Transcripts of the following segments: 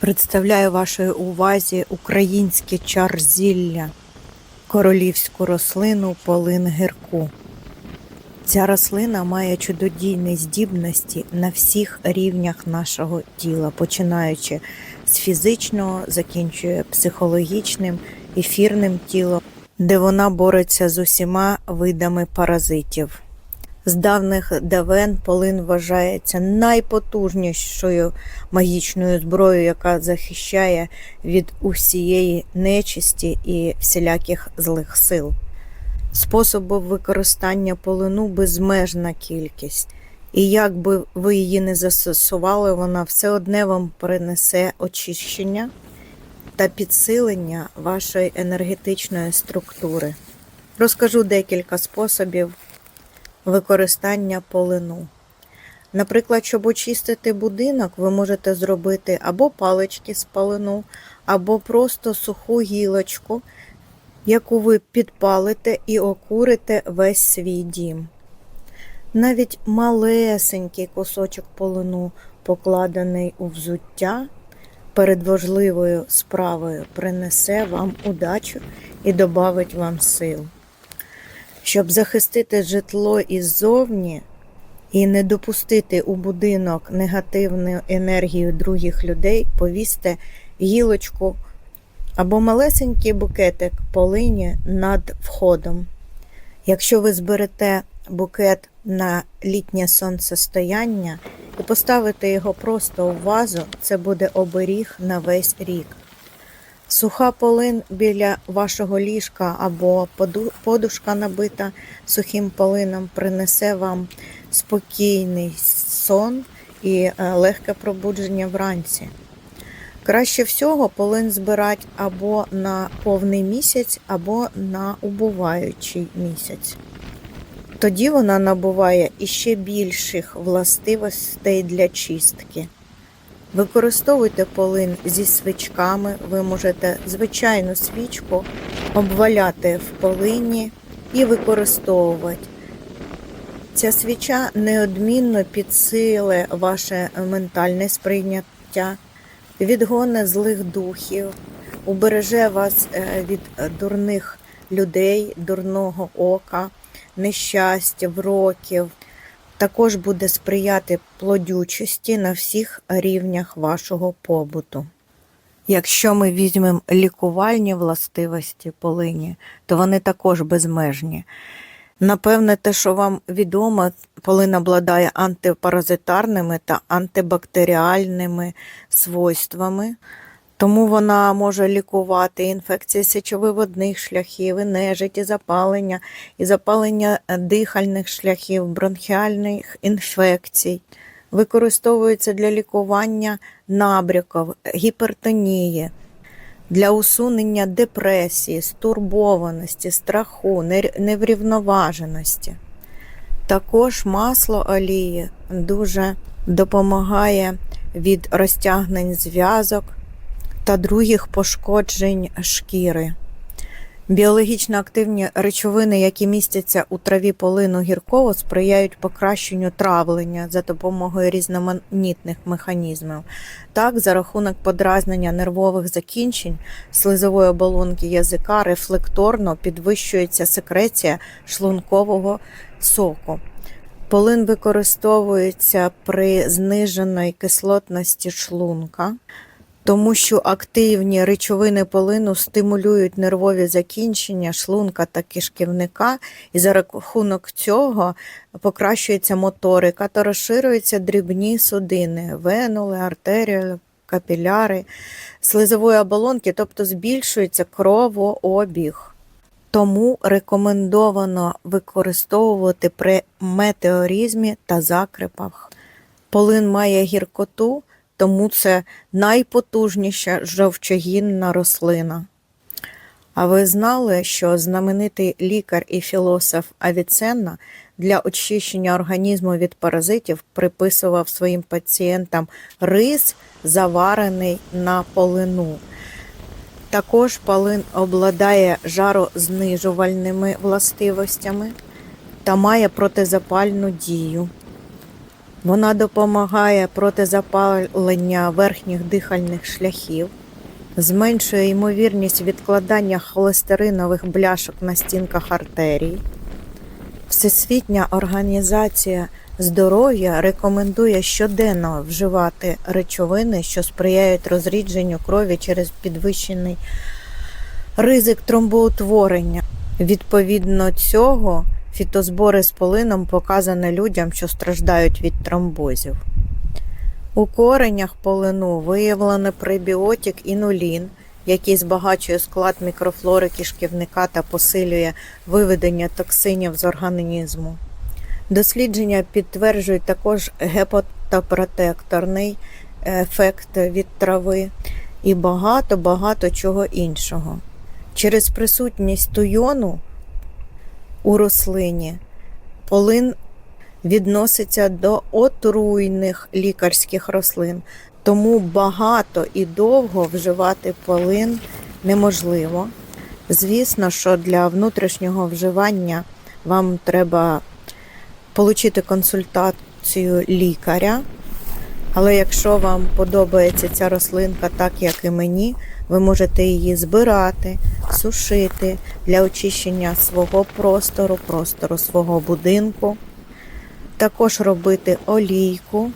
Представляю вашій увазі українське чар-зілля, королівську рослину полин гірку. Ця рослина має чудодійні здібності на всіх рівнях нашого тіла, починаючи з фізичного, закінчує психологічним, ефірним тілом, де вона бореться з усіма видами паразитів. З давних давен полин вважається найпотужнішою магічною зброєю, яка захищає від усієї нечисті і всіляких злих сил. Способів використання полину безмежна кількість, і як би ви її не застосували, вона все одне вам принесе очищення та підсилення вашої енергетичної структури. Розкажу декілька способів використання полину. Наприклад, щоб очистити будинок, ви можете зробити або палички з полину, або просто суху гілочку, яку ви підпалите і окурите весь свій дім. Навіть малесенький кусочок полину, покладений у взуття, перед важливою справою принесе вам удачу і добавить вам сил. Щоб захистити житло іззовні і не допустити у будинок негативну енергію других людей, повісьте гілочку або малесенький букетик полині над входом. Якщо ви зберете букет на літнє сонцестояння і поставите його просто у вазу, це буде оберіг на весь рік. Суха полин біля вашого ліжка або подушка набита сухим полином принесе вам спокійний сон і е, легке пробудження вранці. Краще всього полин збирати або на повний місяць, або на убуваючий місяць. Тоді вона набуває іще більших властивостей для чистки. Використовуйте полин зі свічками. Ви можете звичайну свічку обваляти в полині і використовувати. Ця свіча неодмінно підсиле ваше ментальне сприйняття, відгоне злих духів, убереже вас е, від дурних людей, дурного ока, нещастя, вроків також буде сприяти плодючості на всіх рівнях вашого побуту. Якщо ми візьмемо лікувальні властивості полині, то вони також безмежні. Напевне, те, що вам відомо, полин обладає антипаразитарними та антибактеріальними свойствами, тому вона може лікувати інфекції сечовиводних шляхів, і нежить, і запалення, і запалення е, дихальних шляхів, бронхіальних інфекцій. Використовується для лікування набряків, гіпертонії, для усунення депресії, стурбованості, страху, неврівноваженості. Також масло олії дуже допомагає від розтягнень зв'язок та других пошкоджень шкіри. Біологічно активні речовини, які містяться у траві полину гірково, сприяють покращенню травлення за допомогою різноманітних механізмів. Так, за рахунок подразнення нервових закінчень слизової оболонки язика рефлекторно підвищується секреція шлункового соку. Полин використовується при зниженої кислотності шлунка, тому що активні речовини полину стимулюють нервові закінчення шлунка та кишківника, і за рахунок цього покращується моторика та розширюються дрібні судини, венули, артерії, капіляри, слизової оболонки, тобто збільшується кровообіг. Тому рекомендовано використовувати при метеоризмі та закрипах. Полин має гіркоту, тому це найпотужніша жовчогінна рослина. А ви знали, що знаменитий лікар і філософ Авіценна для очищення організму від паразитів приписував своїм пацієнтам рис, заварений на полину. Також полин обладає жарознижувальними властивостями та має протизапальну дію. Вона допомагає проти запалення верхніх дихальних шляхів, зменшує ймовірність відкладання холестеринових бляшок на стінках артерій. Всесвітня організація здоров'я рекомендує щоденно вживати речовини, що сприяють розрідженню крові через підвищений ризик тромбоутворення. Відповідно цього, фітозбори з полином показані людям, що страждають від тромбозів. У коренях полину виявлено пребіотик інулін, який збагачує склад мікрофлори кишківника та посилює виведення токсинів з організму. Дослідження підтверджують також гепатопротекторний ефект від трави і багато-багато чого іншого. Через присутність туйону у рослині полин відноситься до отруйних лікарських рослин, тому багато і довго вживати полин неможливо. Звісно, що для внутрішнього вживання вам треба отримати консультацію лікаря. Але якщо вам подобається ця рослинка так, як і мені, ви можете її збирати, сушити для очищення свого простору, простору свого будинку. Також робити олійку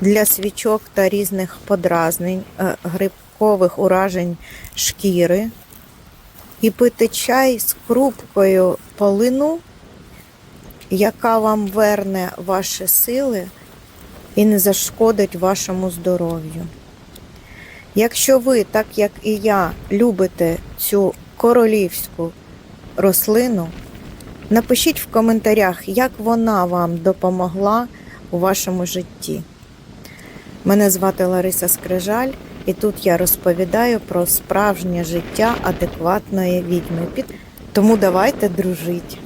для свічок та різних подразнень, е, грибкових уражень шкіри. І пити чай з крупкою полину, яка вам верне ваші сили і не зашкодить вашому здоров'ю. Якщо ви, так як і я, любите цю королівську рослину, напишіть в коментарях, як вона вам допомогла у вашому житті. Мене звати Лариса Скрижаль, і тут я розповідаю про справжнє життя адекватної відьми. Тому давайте дружити.